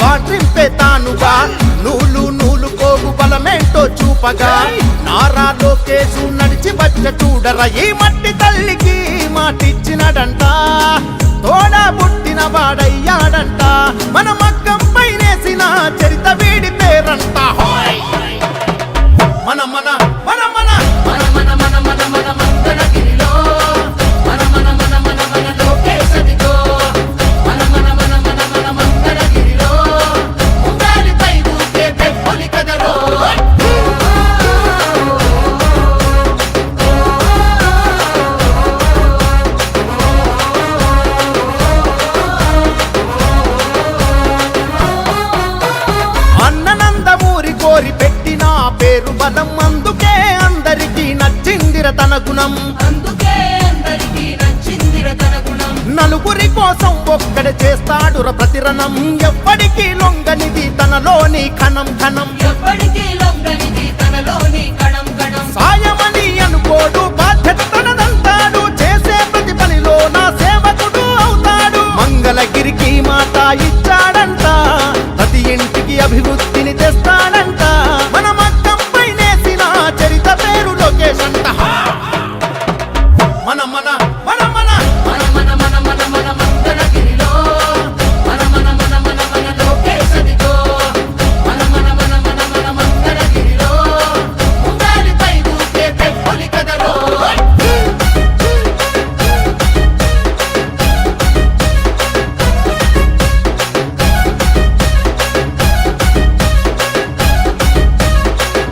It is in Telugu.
వారి తానుగా నూలు నూలు కోగు బలమేంటో చూపగా. నారా లోకేశు నడిచి వచ్చ చూడరా ఈ మట్టి తల్లికి మాటిచ్చినడంట. తోడా పుట్టిన వాడయ్యాడంట. మన మగ్గం పైనేసిన చరిత వీడి బలం అందుకే అందరికీ నచ్చిందిర తన గుణం. అందుకే అందరికీ నచ్చిందిర తన గుణం. నలుగురి కోసం ఒక్కడ చేస్తాడుర ప్రతిరణం. ఎవ్వడికి లొంగనిది తనలోని కణం కణం ఎప్పటికీ లొంగనిది తనలోని కణం కణం సాయమని అనుకోడు బాధ్యత తనదంటాడు చేసే ప్రతి పనిలో నా సేవకుడు అవుతాడు. మంగళగిరికి మాట